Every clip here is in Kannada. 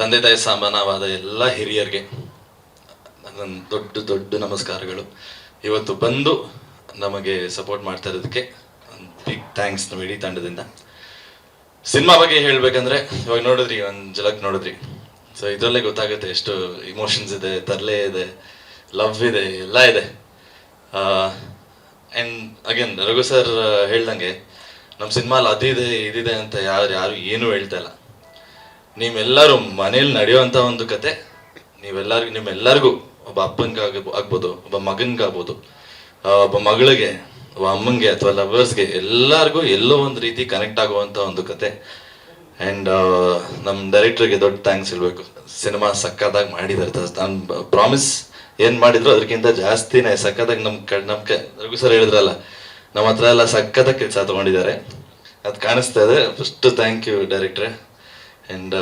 ತಂದೆ ತಾಯಿ ಸಮಾನವಾದ ಎಲ್ಲ ಹಿರಿಯರಿಗೆ ನನ್ನ ದೊಡ್ಡ ದೊಡ್ಡ ನಮಸ್ಕಾರಗಳು. ಇವತ್ತು ಬಂದು ನಮಗೆ ಸಪೋರ್ಟ್ ಮಾಡ್ತಾ ಇರೋದಕ್ಕೆ ಬಿಗ್ ಥ್ಯಾಂಕ್ಸ್ ನಮ್ಮ ಇಡೀ ತಂಡದಿಂದ. ಸಿನಿಮಾ ಬಗ್ಗೆ ಹೇಳ್ಬೇಕಂದ್ರೆ, ಇವಾಗ ನೋಡಿದ್ರಿ ಒಂದು ಜಲಕ್ ನೋಡಿದ್ರಿ. ಸೊ ಇದರಲ್ಲೇ ಗೊತ್ತಾಗುತ್ತೆ ಎಷ್ಟು ಇಮೋಷನ್ಸ್ ಇದೆ, ತರಲೆ ಇದೆ ಲವ್ ಇದೆ, ಎಲ್ಲ ಇದೆ. ಆ್ಯಂಡ್ ಅಗೇನ್ ರಘು ಸರ್ ಹೇಳ್ದಂಗೆ ನಮ್ಮ ಸಿನಿಮಾಲ್ ಅದಿದೆ, ಇದಿದೆ ಅಂತ ಯಾರು ಯಾರು ಏನೂ ಹೇಳ್ತಾ ಇಲ್ಲ. ನೀವೆಲ್ಲರೂ ಮನೇಲಿ ನಡೆಯುವಂಥ ಒಂದು ಕತೆ. ನೀವೆಲ್ಲರಿಗೂ, ನಿಮ್ಮೆಲ್ಲರಿಗೂ ಒಬ್ಬ ಅಪ್ಪನ್ಗಾಗ ಆಗ್ಬೋದು, ಒಬ್ಬ ಮಗನ್ಗಾಗ್ಬೋದು ಒಬ್ಬ ಮಗಳಿಗೆ, ಒಬ್ಬ ಅಮ್ಮಂಗೆ ಅಥವಾ ಲವರ್ಸ್ಗೆ ಎಲ್ಲರಿಗೂ ಎಲ್ಲೋ ಒಂದು ರೀತಿ ಕನೆಕ್ಟ್ ಆಗುವಂಥ ಒಂದು ಕತೆ. ಆ್ಯಂಡ್ ನಮ್ಮ ಡೈರೆಕ್ಟರ್ಗೆ ದೊಡ್ಡ ಥ್ಯಾಂಕ್ಸ್ ಹೇಳ್ಬೇಕು. ಸಿನಿಮಾ ಸಕ್ಕತ್ತಾಗಿ ಮಾಡಿದ್ದಾರೆ ನಾನು ಪ್ರಾಮಿಸ್ ಏನು ಮಾಡಿದ್ರು ಅದಕ್ಕಿಂತ ಜಾಸ್ತಿನೇ ಸಕ್ಕತ್ತಾಗಿ ನಮ್ಮ ಕ ನಮ್ಮ ಕ ಸರ್ ಹೇಳಿದ್ರಲ್ಲ ನಮ್ಮ ಹತ್ರ ಎಲ್ಲ ಸಕ್ಕತ್ತಾಗಿ ಕೆಲಸ ತೊಗೊಂಡಿದ್ದಾರೆ. ಅದು ಕಾಣಿಸ್ತಾ ಇದೆ. ಫಸ್ಟ್ ಥ್ಯಾಂಕ್ ಯು ಡೈರೆಕ್ಟ್ರೆ ಆ್ಯಂಡ್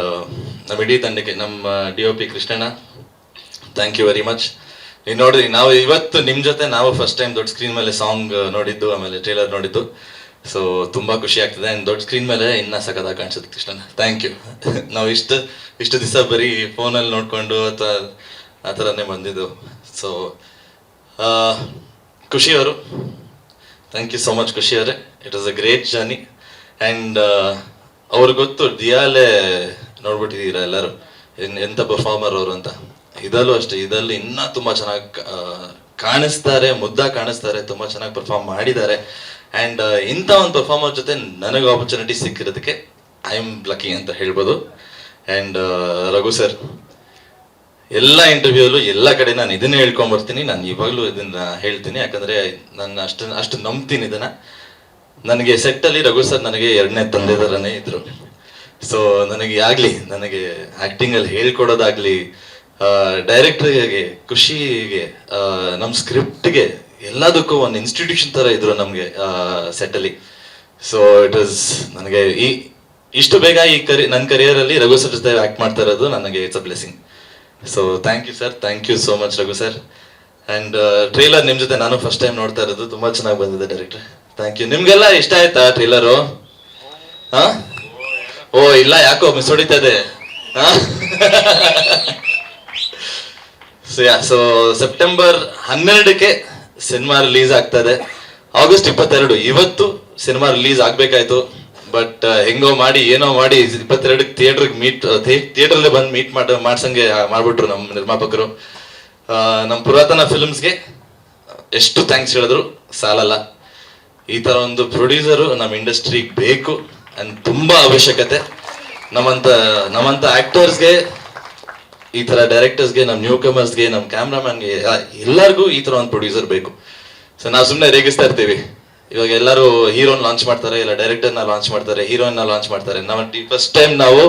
ನಮ್ಮ ಇಡೀ ತಂಡಕ್ಕೆ, ನಮ್ಮ ಡಿ ಒ ಪಿ ಕೃಷ್ಣಣ್ಣ ಥ್ಯಾಂಕ್ ಯು ವೆರಿ ಮಚ್ ನೀವು ನೋಡಿದ್ರಿ ನಾವು ಇವತ್ತು ನಿಮ್ಮ ಜೊತೆ ನಾವು ಫಸ್ಟ್ ಟೈಮ್ ದೊಡ್ಡ ಸ್ಕ್ರೀನ್ ಮೇಲೆ ಸಾಂಗ್ ನೋಡಿದ್ದು, ಆಮೇಲೆ ಟ್ರೇಲರ್ ನೋಡಿದ್ದು. ಸೊ ತುಂಬ ಖುಷಿ ಆಗ್ತದೆ. ಆ್ಯಂಡ್ ದೊಡ್ಡ ಸ್ಕ್ರೀನ್ ಮೇಲೆ ಇನ್ನೂ ಸಖತ್ತಾಗಿ ಕಾಣಿಸುತ್ತೆ ಕೃಷ್ಣಣ್ಣ. ಥ್ಯಾಂಕ್ ಯು ನಾವು ಇಷ್ಟು ಇಷ್ಟು ದಿವಸ ಬರೀ ಫೋನಲ್ಲಿ ನೋಡಿಕೊಂಡು ಅಥವಾ ಆ ಥರನೇ ಬಂದಿದ್ದು. ಸೊ ಖುಷಿ ಅವರು ಥ್ಯಾಂಕ್ ಯು ಸೋ ಮಚ್ ಖುಷಿ ಅವರೇ it was a great journey and ಅವ್ರಿಗೆ ಗೊತ್ತು ದಿಯಾಲೆ ನೋಡ್ಬಿಟ್ಟಿದ್ದೀರಾ ಎಲ್ಲರೂ? ಎಂಥ ಪರ್ಫಾರ್ಮರ್ ಅವರು ಅಂತ? ಇದಲ್ಲೂ ಅಷ್ಟೇ, ಇದರಲ್ಲಿ ಇನ್ನೂ ತುಂಬ ಚೆನ್ನಾಗಿ ಕಾಣಿಸ್ತಾರೆ, ಮುದ್ದ ಕಾಣಿಸ್ತಾರೆ, ತುಂಬ ಚೆನ್ನಾಗಿ ಪರ್ಫಾರ್ಮ್ ಮಾಡಿದ್ದಾರೆ. ಆ್ಯಂಡ್ ಇಂಥ ಒಂದು ಪರ್ಫಾರ್ಮರ್ ಜೊತೆ ನನಗೆ ಆಪರ್ಚುನಿಟಿ ಸಿಕ್ಕಿರೋದಕ್ಕೆ ಐ ಆಮ್ ಲಕ್ಕಿ ಅಂತ ಹೇಳ್ಬೋದು. ಆ್ಯಂಡ್ ರಘು ಸರ್ ಎಲ್ಲ ಇಂಟರ್ವ್ಯೂಲು ಎಲ್ಲ ಕಡೆ ನಾನು ಇದನ್ನೇ ಹೇಳ್ಕೊಂಬರ್ತೀನಿ. ನಾನು ಇವಾಗಲೂ ಇದನ್ನ ಹೇಳ್ತೀನಿ. ಯಾಕಂದ್ರೆ ನಾನು ಅಷ್ಟು ಅಷ್ಟು ನಂಬ್ತೀನಿ ಇದನ್ನ. ನನಗೆ ಸೆಟ್ಟಲ್ಲಿ ರಘು ಸರ್ ನನಗೆ ಎರಡನೇ ತಂದೆ ಥರನೇ ಇದ್ರು. ಸೊ ನನಗೆ ಆಗ್ಲಿ, ನನಗೆ ಆಕ್ಟಿಂಗ್ ಅಲ್ಲಿ ಹೇಳ್ಕೊಡೋದಾಗ್ಲಿ ಡೈರೆಕ್ಟರ್ಗೆ ಖುಷಿಗೆ ನಮ್ ನಮ್ಮ ಸ್ಕ್ರಿಪ್ಟ್ಗೆ ಎಲ್ಲದಕ್ಕೂ ಒಂದು ಇನ್ಸ್ಟಿಟ್ಯೂಷನ್ ತರ ಇದ್ರು ನಮಗೆ ಸೆಟ್ಟಲ್ಲಿ ಸೊ ಇಟ್ ಇಸ್ ನನಗೆ ಈ, ಇಷ್ಟು ಬೇಗ ಈ ಕರಿ ನನ್ನ ಕರಿಯರಲ್ಲಿ ರಘು ಸರ್ ಜೊತೆ ಆಕ್ಟ್ ಮಾಡ್ತಾ ಇರೋದು ನನಗೆ it's a blessing so thank you sir thank you so much Raghu sir and trailer ನಿಮ್ ಜೊತೆ ನಾನು ಫಸ್ಟ್ ಟೈಮ್ ನೋಡ್ತಾ ಇರೋದು, ತುಂಬಾ ಚೆನ್ನಾಗಿ ಬಂದಿದೆ ಡೈರೆಕ್ಟರ್ ಥ್ಯಾಂಕ್ ಯು ನಿಮ್ಗೆಲ್ಲ ಇಷ್ಟ ಆಯ್ತಾ ಟ್ರೈಲರು ಹಾ? ಓ, ಇಲ್ಲ, ಯಾಕೋ ಮಿಸ್ ಹೊಡಿತದೆ. ಸೊ ಸೆಪ್ಟೆಂಬರ್ ಹನ್ನೆರಡಕ್ಕೆ ಸಿನಿಮಾ ರಿಲೀಸ್ ಆಗ್ತಾ ಇದೆ ಆಗಸ್ಟ್ ಇಪ್ಪತ್ತೆರಡು, ಇವತ್ತು ಸಿನಿಮಾ ರಿಲೀಸ್ ಆಗ್ಬೇಕಾಯ್ತು. ಬಟ್ ಹೆಂಗೋ ಮಾಡಿ, ಏನೋ ಮಾಡಿ, ಇಪ್ಪತ್ತೆರಡಕ್ಕೆ ಥಿಯೇಟರ್ಗೆ ಮೀಟ್ ಥಿಯೇಟರ್ಲ್ಲೇ ಬಂದು ಮೀಟ್ ಮಾಡ, ಮಾಡ್ಸಂಗೆ ಮಾಡ್ಬಿಟ್ರು ನಮ್ಮ ನಿರ್ಮಾಪಕರು. ನಮ್ಮ ಪುರಾತನ ಫಿಲ್ಮ್ಸ್ಗೆ ಎಷ್ಟು ಥ್ಯಾಂಕ್ಸ್ ಹೇಳಿದ್ರು, ಸಾಲಲ್ಲ. ಈ ತರ ಒಂದು ಪ್ರೊಡ್ಯೂಸರು ನಮ್ಮ ಇಂಡಸ್ಟ್ರಿಗೆ ಬೇಕು ಅಂಡ್ ತುಂಬಾ ಅವಶ್ಯಕತೆ. ನಮ್ಮಂತ ನಮ್ಮಂತ ಆಕ್ಟರ್ಸ್ಗೆ ಈ ತರ ಡೈರೆಕ್ಟರ್ಸ್ಗೆ ನಮ್ಮ ನ್ಯೂ ಕಮರ್ಸ್ಗೆ ನಮ್ಮ ಕ್ಯಾಮ್ರಾಮನ್ಗೆ ಎಲ್ಲರಿಗೂ ಈ ತರ ಒಂದು ಪ್ರೊಡ್ಯೂಸರ್ ಬೇಕು. ಸೊ ನಾವು ಸುಮ್ಮನೆ ರೇಗಿಸ್ತಾ ಇರ್ತೀವಿ. ಇವಾಗ ಎಲ್ಲರೂ ಹೀರೋನ್ ಲಾಂಚ್ ಮಾಡ್ತಾರೆ, ಇಲ್ಲ ಡೈರೆಕ್ಟರ್ನ ಲಾಂಚ್ ಮಾಡ್ತಾರೆ ಹೀರೋಯಿನ್ ಲಾಂಚ್ ಮಾಡ್ತಾರೆ. ನಾವು ಫಸ್ಟ್ ಟೈಮ್ ನಾವು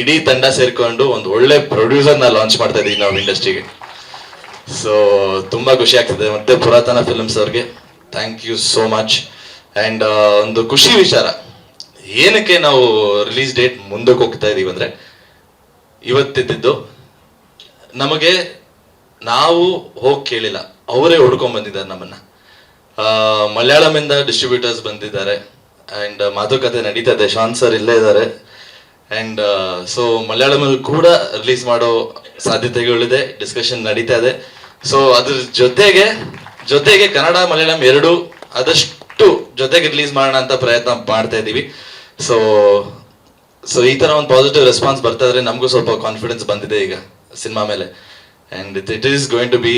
ಇಡೀ ತಂಡ ಸೇರ್ಕೊಂಡು ಒಂದು ಒಳ್ಳೆ ಪ್ರೊಡ್ಯೂಸರ್ನ ಲಾಂಚ್ ಮಾಡ್ತಾ ಇದೀವಿ ನಾವು ಇಂಡಸ್ಟ್ರಿಗೆ ಸೊ ತುಂಬಾ ಖುಷಿ ಆಗ್ತದೆ. ಮತ್ತೆ ಪುರಾತನ ಫಿಲ್ಮ್ಸ್ ಅವ್ರಿಗೆ. Thank you so much and ಒಂದು ಖುಷಿ ವಿಚಾರ. ಏನಕ್ಕೆ ನಾವು ರಿಲೀಸ್ ಡೇಟ್ ಮುಂದಕ್ಕೆ ಹೋಗ್ತಾ ಇದೀವಿ ಅಂದ್ರೆ ಇವತ್ತಿದ್ದು ನಮಗೆ ನಾವು ಹೋಗಿ ಕೇಳಿಲ್ಲ. ಅವರೇ ಹುಡ್ಕೊಂಡ್ ಬಂದಿದ್ದಾರೆ ನಮ್ಮನ್ನ. ಮಲಯಾಳಂ ಮಲಯಾಳಮಿಂದ ಡಿಸ್ಟ್ರಿಬ್ಯೂಟರ್ಸ್ ಬಂದಿದ್ದಾರೆ. ಅಂಡ್ ಮಾತುಕತೆ ನಡೀತಾ ಇದೆ. ಶಾಂತ್ ಸರ್ ಇಲ್ಲೇ ಇದ್ದಾರೆ. ಅಂಡ್ ಸೊ ಮಲಯಾಳಮಲ್ಲಿ ಕೂಡ ರಿಲೀಸ್ ಮಾಡೋ ಸಾಧ್ಯತೆಗಳಿದೆ. ಡಿಸ್ಕಷನ್ ನಡೀತಾ ಇದೆ. ಸೊ ಅದ್ರ ಜೊತೆಗೆ ಜೊತೆಗೆ ಕನ್ನಡ ಮಲಯಾಳಂ ಎರಡು ಆದಷ್ಟು ಜೊತೆಗೆ ರಿಲೀಸ್ ಮಾಡೋಣ ಅಂತ ಪ್ರಯತ್ನ ಮಾಡ್ತಾ ಇದ್ದೀವಿ. ಸೊ ಸೊ ಈ ತರ ಒಂದು ಪಾಸಿಟಿವ್ ರೆಸ್ಪಾನ್ಸ್ ಬರ್ತಾ ಇದ್ರೆ ನಮಗೂ ಸ್ವಲ್ಪ ಕಾನ್ಫಿಡೆನ್ಸ್ ಬಂದಿದೆ ಈಗ ಸಿನಿಮಾ ಮೇಲೆ. And it it is going to be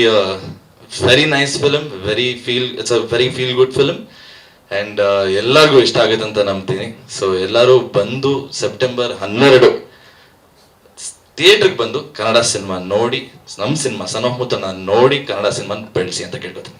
very nice film very feel it's a very feel good film and ಎಲ್ಲರಿಗೂ ಇಷ್ಟ ಆಗುತ್ತೆ ಅಂತ ನಂಬ್ತೀನಿ. ಸೊ ಎಲ್ಲರೂ ಬಂದು ಸೆಪ್ಟೆಂಬರ್ ಹನ್ನೆರಡು ಥಿಯೇಟ್ರಿಗೆ ಬಂದು ಕನ್ನಡ ಸಿನಿಮಾ ನೋಡಿ ನಮ್ಮ ಸಿನಿಮಾ ಸನ್ ಆಫ್ ಮುತ್ತನ್ನ ನೋಡಿ ಕನ್ನಡ ಸಿನಿಮಾ ಬೆಳೆಸಿ ಅಂತ ಕೇಳ್ಕೊತೀನಿ.